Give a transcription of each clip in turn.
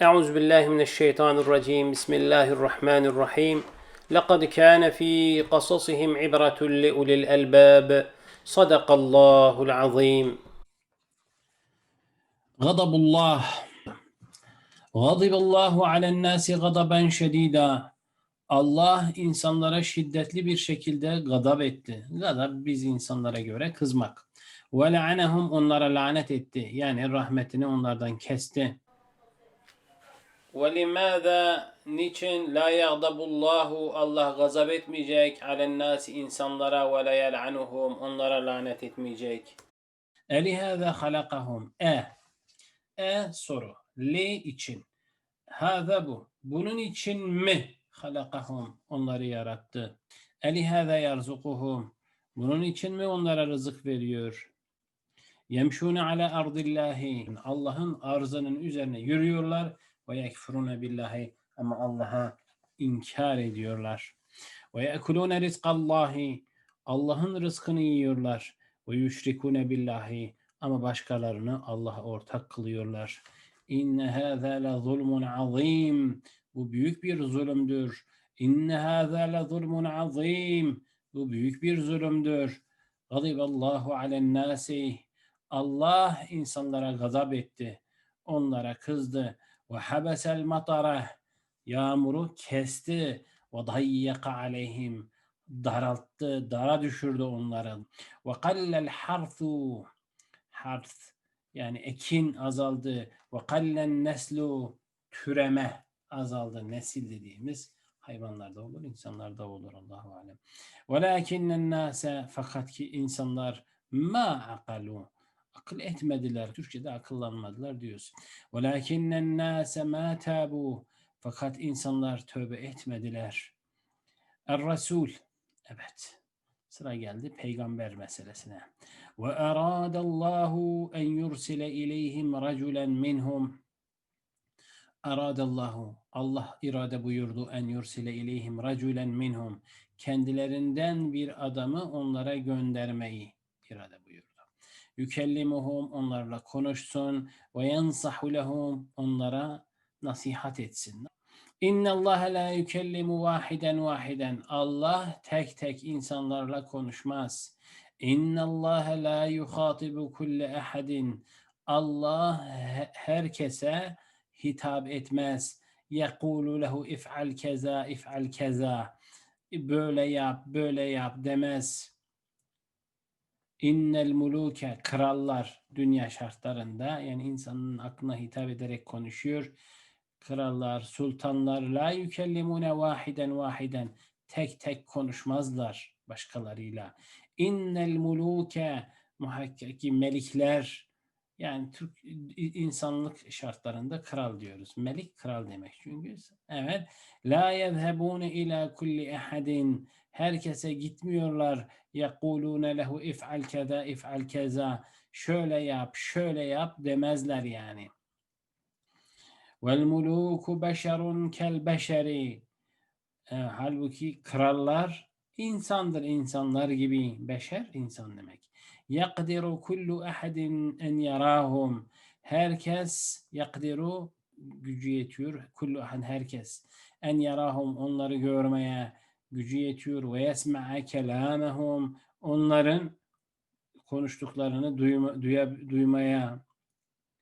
Euzu billahi mineşşeytanirracim. Bismillahirrahmanirrahim. Laqad kana fi qasasihim ibratun li ulil albab. Sadakallahu'l azim. Gadabullah. Gadibullahu alen nasi gadaben şedida. Allah insanlara şiddetli bir şekilde gadab etti. Gadab biz insanlara göre kızmak. Ve lanehum onlara lanet etti. Yani rahmetini onlardan kesti. وَلِمَاذَا Niçin la yagdabullahu Allah gazap etmeyecek alen nasi insanlara ve la yel'anuhum onlara lanet etmeyecek. Elihâzâ halakahum. E. E soru. Li için. Hâzâ bu. Bunun için mi halakahum onları yarattı? Elihâzâ yarzukuhum. Bunun için mi onlara rızık veriyor? Yemşûne ala ardillahi. Allah'ın arzının üzerine yürüyorlar ve yekfurune billahi ama Allah'a inkar ediyorlar. Ve yekulune rizkallahi Allah'ın rızkını yiyorlar. Ve yüşrikune billahi ama başkalarını Allah'a ortak kılıyorlar. İnne hâzâ le zulmun azîm. Bu büyük bir zulümdür. İnne hâzâ le zulmun azîm. Bu büyük bir zulümdür. Gadiballahu alen nâsi. Allah insanlara gazap etti. Onlara kızdı. Ve habesel matara. Yağmuru kesti. Ve dayyaka aleyhim. Daralttı, dara düşürdü onları. Ve kallel harfu. Harf yani ekin azaldı. Ve kallen neslu. Türeme azaldı. Nesil dediğimiz hayvanlarda olur, insanlarda olur Allahu alem. Velakinnen nase fakat ki insanlar ma akalu akıl etmediler. Türkçe'de akıllanmadılar diyoruz. Velakinnen nase ma tabu fakat insanlar tövbe etmediler. Er-Resul evet sıra geldi peygamber meselesine. Ve aradallahu en yursile ileyhim raculen minhum aradallahu Allah irade buyurdu en yursile ileyhim raculen minhum kendilerinden bir adamı onlara göndermeyi irade buyurdu. Yükellimuhum onlarla konuşsun ve yensahu lehum onlara nasihat etsin. İnne Allah la yükellimu vahiden vahiden. Allah tek tek insanlarla konuşmaz. İnne Allah la yuhatibu kulle ahadin. Allah herkese hitap etmez. Yekulu lehu if'al keza if'al keza. Böyle yap, böyle yap demez. İnnel muluke krallar dünya şartlarında yani insanın aklına hitap ederek konuşuyor. Krallar, sultanlar la yükellimune vahiden vahiden tek tek konuşmazlar başkalarıyla. İnnel muluke muhakkaki melikler yani Türk insanlık şartlarında kral diyoruz. Melik kral demek çünkü. Evet. La yezhebune ila kulli ahadin. Herkese gitmiyorlar. Yekulune lehu if'al keza if'al keza. Şöyle yap, şöyle yap demezler yani. Vel muluku beşerun kel beşeri. E, halbuki krallar insandır insanlar gibi. Beşer insan demek. Yakdiru kullu ahadin en yarahum. Herkes yakdiru gücü yetiyor. Kullu ahad herkes. En yarahum onları görmeye gücü yetiyor. Ve yesma'a kelamehum. Onların konuştuklarını duyma, duya, duymaya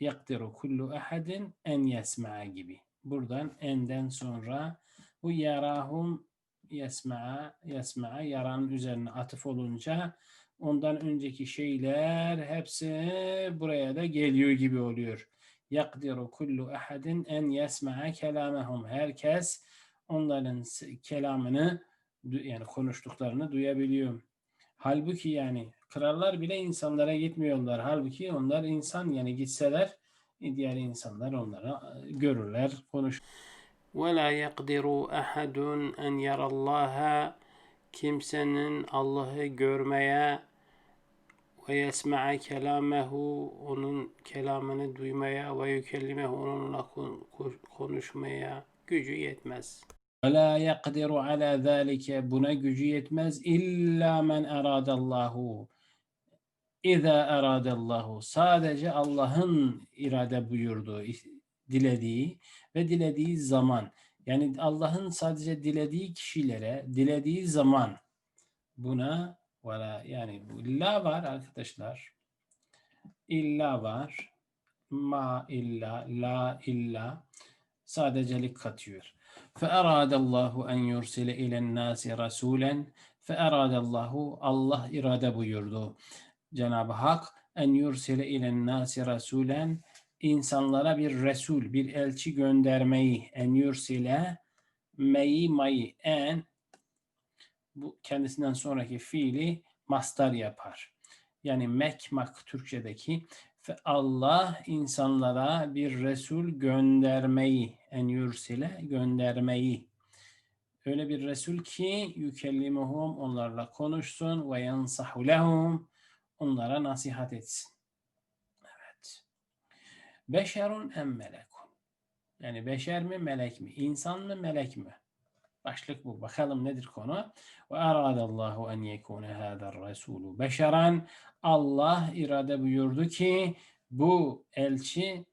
yakdiru kullu ahadin en yesma'a gibi. Buradan enden sonra bu yarahum yesma'a yesma'a yaranın üzerine atıf olunca ondan önceki şeyler hepsi buraya da geliyor gibi oluyor. Yakdiru kullu ahadin en yesma'a kelamehum. Herkes onların kelamını yani konuştuklarını duyabiliyor. Halbuki yani krallar bile insanlara gitmiyorlar. Halbuki onlar insan yani gitseler diğer insanlar onlara görürler, konuşurlar. وَلَا يَقْدِرُ أَحَدٌ أَنْ يَرَ اللّٰهَ Kimsenin Allah'ı görmeye ve yesme'e kelamehu onun kelamını duymaya ve yükellimehu onunla konuşmaya gücü yetmez. Ve la yakdiru ala zalike buna gücü yetmez illa men eradallahu. İza eradallahu sadece Allah'ın irade buyurduğu, dilediği ve dilediği zaman. Yani Allah'ın sadece dilediği kişilere, dilediği zaman buna vela yani bu illa var arkadaşlar. İlla var. Ma illa, la illa sadecelik katıyor. فَاَرَادَ اللّٰهُ اَنْ يُرْسِلَ اِلَى النَّاسِ رَسُولًا فَاَرَادَ اللّٰهُ Allah irade buyurdu. Cenab-ı Hak en yursile ilen nasi rasulen insanlara bir resul, bir elçi göndermeyi en yursile meyi mayı en bu kendisinden sonraki fiili mastar yapar. Yani mekmak Türkçedeki ve Allah insanlara bir Resul göndermeyi en yursile göndermeyi öyle bir Resul ki yükellimuhum onlarla konuşsun ve yansahu lehum onlara nasihat etsin. Evet. Beşerun em melekun. Yani beşer mi melek mi? İnsan mı melek mi? Başlık bu. Bakalım nedir konu? Ve aradallahu en yekune hâzer rasûlü beşeran. Allah irade buyurdu ki bu elçi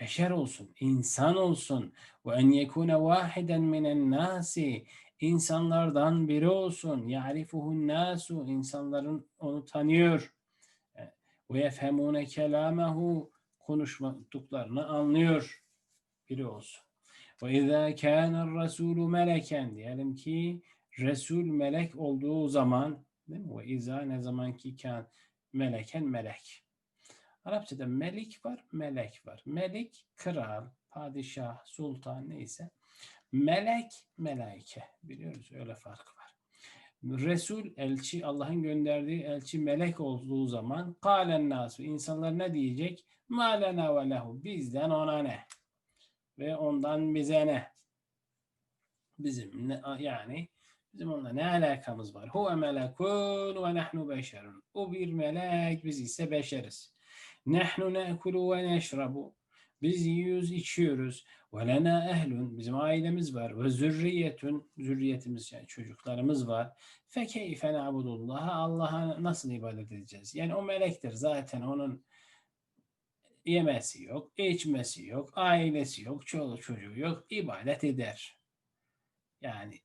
beşer olsun, insan olsun. Ve en yekune vahiden minen nasi. insanlardan biri olsun. Ya'rifuhun nasu. insanların onu tanıyor. Ve yefhemune kelâmehu. konuştuklarını anlıyor. Biri olsun. Ve izâ kâner rasûlü meleken diyelim ki Resul melek olduğu zaman değil mi? Ve ne zaman ki kan meleken melek. Arapçada melik var, melek var. Melik kral, padişah, sultan neyse. Melek melaike. Biliyoruz öyle fark var. Resul elçi Allah'ın gönderdiği elçi melek olduğu zaman kâlen nasu insanlar ne diyecek? Ma lena ve lehu bizden ona ne? Ve ondan bize ne? Bizim ne, yani bizim onunla ne alakamız var? Huve melekun ve nahnu beşerun. O bir melek, biz ise beşeriz. Nahnu ne'kulu ve neşrabu. Biz yiyoruz, içiyoruz. Ve lena ehlun. Bizim ailemiz var. Ve zürriyetun. Zürriyetimiz yani çocuklarımız var. Fe keyfe na'budullaha. Allah'a nasıl ibadet edeceğiz? Yani o melektir zaten onun yemesi yok, içmesi yok, ailesi yok, çoluğu çocuğu yok, ibadet eder. Yani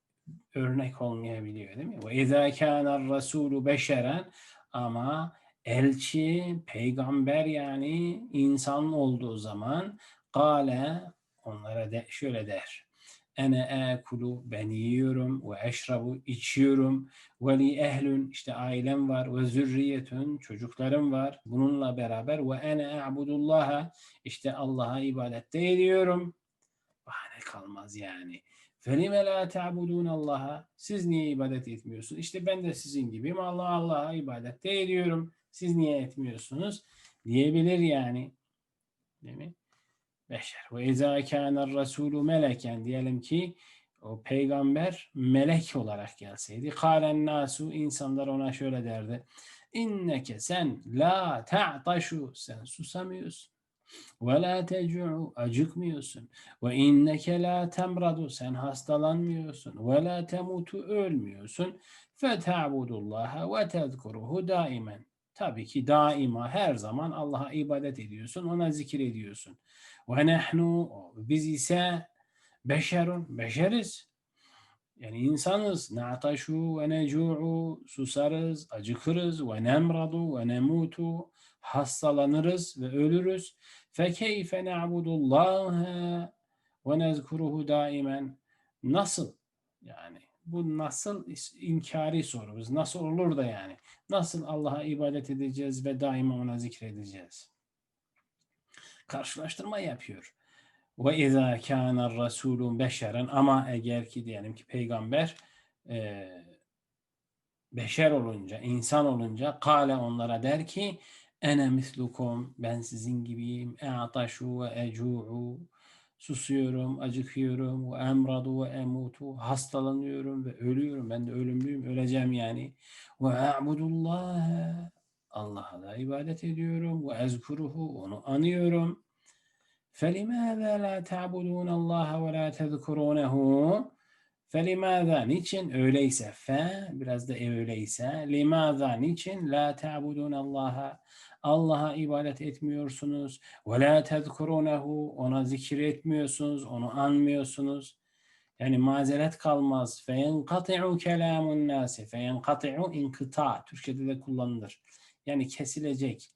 örnek olmayabiliyor değil mi? Ve izâ kâner rasûlü beşeren ama elçi, peygamber yani insan olduğu zaman gale onlara de şöyle der. Ene ekulu ben yiyorum ve eşrabu içiyorum ve li ehlün işte ailem var ve zürriyetün çocuklarım var bununla beraber ve ene a'budullaha işte Allah'a ibadette ediyorum. Bahane kalmaz yani. Felime la ta'budun Allah'a siz niye ibadet etmiyorsunuz? İşte ben de sizin gibiyim. Allah Allah'a ibadette ediyorum. Siz niye etmiyorsunuz? Diyebilir yani. Değil mi? Beşer. Ve izâ kâner rasûlü meleken diyelim ki o peygamber melek olarak gelseydi. Kâlen nasu insanlar ona şöyle derdi. İnneke sen la ta'taşu sen susamıyorsun. Ve la tecu'u acıkmıyorsun. Ve inneke la temradu sen hastalanmıyorsun. Ve la temutu ölmüyorsun. Fe ta'budullaha ve tezkuruhu daimen. Tabii ki daima her zaman Allah'a ibadet ediyorsun, ona zikir ediyorsun. Ve nehnu biz ise beşerun, beşeriz. Yani insanız. Na'taşu ve necu'u susarız, acıkırız ve nemradu ve nemutu hastalanırız ve ölürüz. Fe keyfe na'budullaha ve nezkuruhu daimen. Nasıl? Yani bu nasıl inkari sorumuz. Nasıl olur da yani? Nasıl Allah'a ibadet edeceğiz ve daima ona zikredeceğiz? Karşılaştırma yapıyor. Ve izâ kâne rasûlun beşeren ama eğer ki diyelim ki peygamber e, beşer olunca, insan olunca kâle onlara der ki ene mislukum ben sizin gibiyim e'taşu ve ecu'u susuyorum, acıkıyorum ve emradu ve emutu hastalanıyorum ve ölüyorum. Ben de ölümlüyüm, öleceğim yani. Ve a'budullah Allah'a da ibadet ediyorum ve ezkuruhu onu anıyorum. فَلِمَاذَا لَا تَعْبُدُونَ اللّٰهَ وَلَا تَذْكُرُونَهُ فَلِمَاذَا niçin öyleyse fe biraz da öyleyse limaza niçin la ta'budun Allah'a Allah'a ibadet etmiyorsunuz. Ve la tezkurunehu ona zikir etmiyorsunuz, onu anmıyorsunuz. Yani mazeret kalmaz. Feyenkati'u kelamun nasi. Feyenkati'u inkıta. Türkçe'de de kullanılır. Yani kesilecek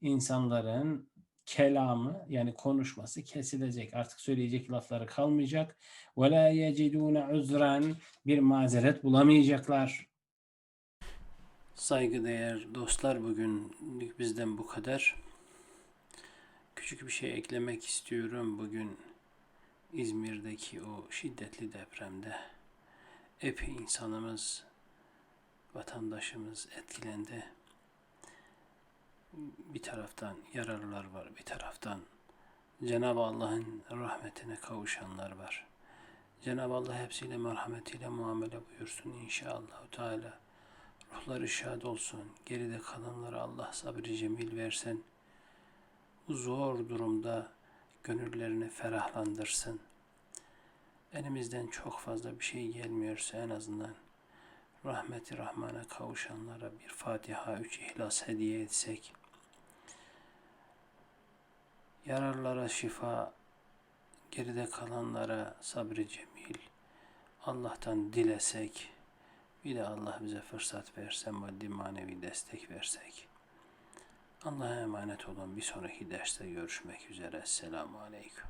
insanların kelamı yani konuşması kesilecek. Artık söyleyecek lafları kalmayacak. Ve la yecidune uzran bir mazeret bulamayacaklar. Saygıdeğer dostlar bugünlük bizden bu kadar. Küçük bir şey eklemek istiyorum. Bugün İzmir'deki o şiddetli depremde epey insanımız, vatandaşımız etkilendi. Bir taraftan yaralılar var, bir taraftan Cenab-ı Allah'ın rahmetine kavuşanlar var. Cenab-ı Allah hepsiyle merhametiyle muamele buyursun inşallah. Teala. Ruhları şad olsun. Geride kalanlara Allah sabri cemil versin. Bu zor durumda gönüllerini ferahlandırsın. Elimizden çok fazla bir şey gelmiyorsa en azından rahmeti rahmana kavuşanlara bir Fatiha, üç ihlas hediye etsek, yararlara şifa, geride kalanlara sabri cemil, Allah'tan dilesek, bir de Allah bize fırsat verse, maddi manevi destek versek. Allah'a emanet olun. Bir sonraki derste görüşmek üzere. Esselamu Aleyküm.